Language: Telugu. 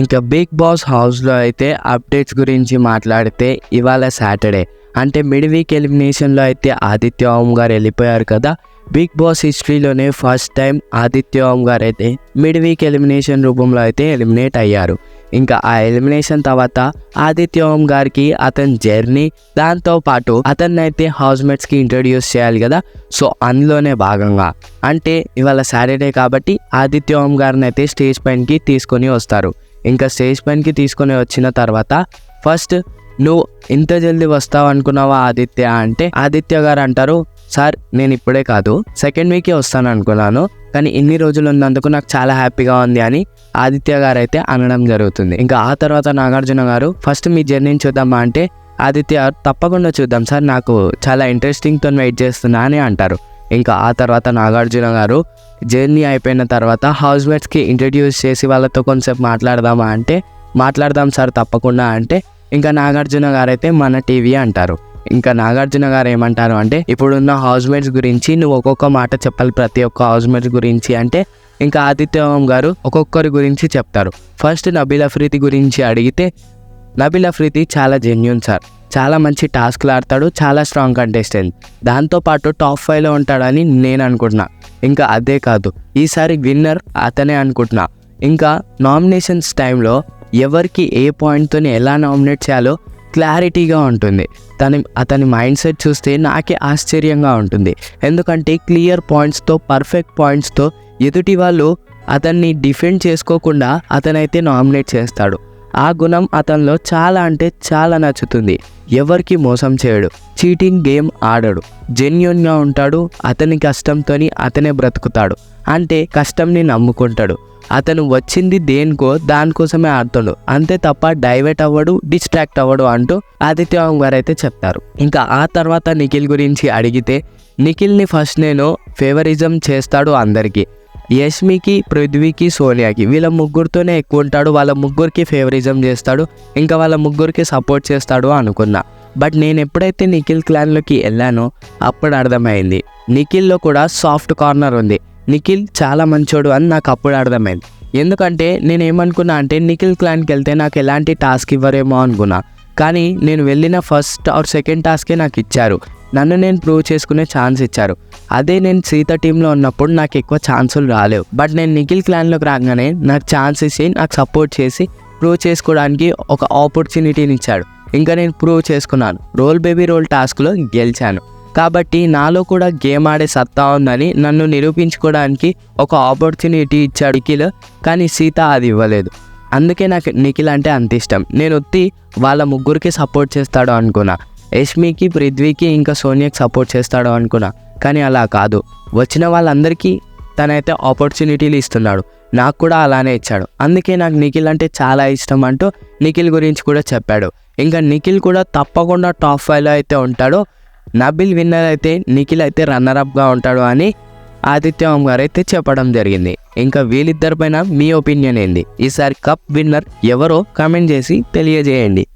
ఇంకా బిగ్ బాస్ హౌస్లో అయితే అప్డేట్స్ గురించి మాట్లాడితే ఇవాళ సాటర్డే. అంటే మిడ్ వీక్ ఎలిమినేషన్లో అయితే ఆదిత్య ఓం గారు వెళ్ళిపోయారు కదా. బిగ్ బాస్ హిస్టరీలోనే ఫస్ట్ టైం ఆదిత్య ఓం గారు అయితే మిడ్ వీక్ ఎలిమినేషన్ రూపంలో అయితే ఎలిమినేట్ అయ్యారు. ఇంకా ఆ ఎలిమినేషన్ తర్వాత ఆదిత్య ఓం గారికి అతని జర్నీ దాంతో పాటు అతన్ని అయితే హౌస్మేట్స్కి ఇంట్రడ్యూస్ చేయాలి కదా. సో అందులోనే భాగంగా. అంటే ఇవాళ సాటర్డే కాబట్టి ఆదిత్య ఓం గారిని అయితే స్టేజ్ పైనకి తీసుకొని వస్తారు. ఇంకా స్టేజ్ పైనకి తీసుకొని వచ్చిన తర్వాత ఫస్ట్ నువ్వు ఇంత జల్దీ వస్తావు అనుకున్నావా ఆదిత్య? అంటే ఆదిత్య గారు అంటారు సార్ నేను ఇప్పుడే కాదు సెకండ్ వీకే వస్తాను అనుకున్నాను కానీ ఇన్ని రోజులు ఉన్నందుకు నాకు చాలా హ్యాపీగా ఉంది అని ఆదిత్య గారు అయితే అనడం జరుగుతుంది. ఇంకా ఆ తర్వాత నాగార్జున గారు ఫస్ట్ మీ జర్నీని చూద్దామా? అంటే ఆదిత్య గారు తప్పకుండా చూద్దాం సార్ నాకు చాలా ఇంట్రెస్టింగ్తో వెయిట్ చేస్తున్నా అని అంటారు. ఇంకా ఆ తర్వాత నాగార్జున గారు జర్నీ అయిపోయిన తర్వాత హౌస్ మేట్స్కి ఇంట్రడ్యూస్ చేసి వాళ్ళతో కొంచెంసేపు మాట్లాడదామా అంటే మాట్లాడదాం సార్ తప్పకుండా అంటే ఇంకా నాగార్జున గారు అయితే మన టీవీ అంటారు. ఇంకా నాగార్జున గారు ఏమంటారు అంటే ఇప్పుడున్న హౌస్ మేట్స్ గురించి నువ్వు ఒక్కొక్క మాట చెప్పాలి ప్రతి ఒక్క హౌస్ మేట్స్ గురించి అంటే ఇంకా ఆదిత్యవం గారు ఒక్కొక్కరి గురించి చెప్తారు. ఫస్ట్ నబీల్ అఫ్రీతి గురించి అడిగితే నబీల్ అఫ్రీతి చాలా జెన్యున్ సార్. చాలా మంచి టాస్క్లు ఆడతాడు చాలా స్ట్రాంగ్ కంటెస్టెంట్ దాంతోపాటు టాప్ ఫైవ్లో ఉంటాడని నేను అనుకుంటున్నా. ఇంకా అదే కాదు ఈసారి విన్నర్ అతనే అనుకుంటున్నా. ఇంకా నామినేషన్స్ టైంలో ఎవరికి ఏ పాయింట్తో ఎలా నామినేట్ చేయాలో క్లారిటీగా ఉంటుంది. తన అతని మైండ్ సెట్ చూస్తే నాకే ఆశ్చర్యంగా ఉంటుంది. ఎందుకంటే క్లియర్ పాయింట్స్తో పర్ఫెక్ట్ పాయింట్స్తో ఎదుటి వాళ్ళు అతన్ని డిఫెండ్ చేసుకోకుండా అతనైతే నామినేట్ చేస్తాడు. ఆ గుణం అతనిలో చాలా అంటే చాలా నచ్చుతుంది. ఎవరికి మోసం చేయడు. చీటింగ్ గేమ్ ఆడడు. జెన్యున్గా ఉంటాడు. అతని కష్టంతోని అతనే బ్రతుకుతాడు. అంటే కష్టంని నమ్ముకుంటాడు. అతను వచ్చింది దేనికో దానికోసమే ఆడుతాడు. అంతే తప్ప డైవర్ట్ అవ్వడు డిస్ట్రాక్ట్ అవ్వడు అంటూ ఆదిత్య గారు అయితే చెప్తారు. ఇంకా ఆ తర్వాత నిఖిల్ గురించి అడిగితే నిఖిల్ని ఫస్ట్ నేను ఫేవరిజం చేస్తాడు అందరికీ. యష్మికి పృథ్వీకి సోనియాకి వీళ్ళ ముగ్గురితోనే ఎక్కువ ఉంటాడు వాళ్ళ ముగ్గురికి ఫేవరిజం చేస్తాడు ఇంకా వాళ్ళ ముగ్గురికి సపోర్ట్ చేస్తాడు అనుకున్నా. బట్ నేను ఎప్పుడైతే నిఖిల్ క్లాన్లోకి వెళ్ళానో అప్పుడు అర్థమైంది. నిఖిల్లో కూడా సాఫ్ట్ కార్నర్ ఉంది. నిఖిల్ చాలా మంచోడు అని నాకు అప్పుడు అర్థమైంది. ఎందుకంటే నేను ఏమనుకున్నా అంటే నిఖిల్ క్లాన్కి వెళ్తే నాకు ఎలాంటి టాస్క్ ఇవ్వరేమో అనుకున్నా. కానీ నేను వెళ్ళిన ఫస్ట్ ఆర్ సెకండ్ టాస్కే నాకు ఇచ్చారు. నన్ను నేను ప్రూవ్ చేసుకునే ఛాన్స్ ఇచ్చారు. అదే నేను సీత టీంలో ఉన్నప్పుడు నాకు ఎక్కువ ఛాన్సులు రాలేవు. బట్ నేను నిఖిల్ క్లాన్లోకి రాగానే నాకు ఛాన్స్ ఇచ్చి నాకు సపోర్ట్ చేసి ప్రూవ్ చేసుకోవడానికి ఒక ఆపర్చునిటీని ఇచ్చాడు. ఇంకా నేను ప్రూవ్ చేసుకున్నాను. రోల్ బేబీ రోల్ టాస్క్లో గెలిచాను. కాబట్టి నాలో కూడా గేమ్ ఆడే సత్తా ఉందని నన్ను నిరూపించుకోవడానికి ఒక ఆపర్చునిటీ ఇచ్చాడు నిఖిల్ కానీ సీత అది ఇవ్వలేదు. అందుకే నాకు నిఖిల్ అంటే అంత ఇష్టం. నేను వచ్చి వాళ్ళ ముగ్గురికి సపోర్ట్ చేస్తాడు అనుకున్నా. యష్మికి పృథ్వీకి ఇంకా సోనియాకి సపోర్ట్ చేస్తాడు అనుకున్నా. కానీ అలా కాదు. వచ్చిన వాళ్ళందరికీ తనైతే ఆపర్చునిటీలు ఇస్తున్నాడు. నాకు కూడా అలానే ఇచ్చాడు. అందుకే నాకు నిఖిల్ అంటే చాలా ఇష్టం అంటూ నిఖిల్ గురించి కూడా చెప్పాడు. ఇంకా నిఖిల్ కూడా తప్పకుండా టాప్ ఫైవ్లో అయితే ఉంటాడు. నబిల్ విన్నర్ అయితే నిఖిల్ అయితే రన్నర్ అప్గా ఉంటాడు అని ఆదిత్య గారు అయితే చెప్పడం జరిగింది. ఇంకా వీళ్ళిద్దరిపైన మీ ఒపీనియన్ ఏంది? ఈసారి కప్ విన్నర్ ఎవరో కామెంట్ చేసి తెలియజేయండి.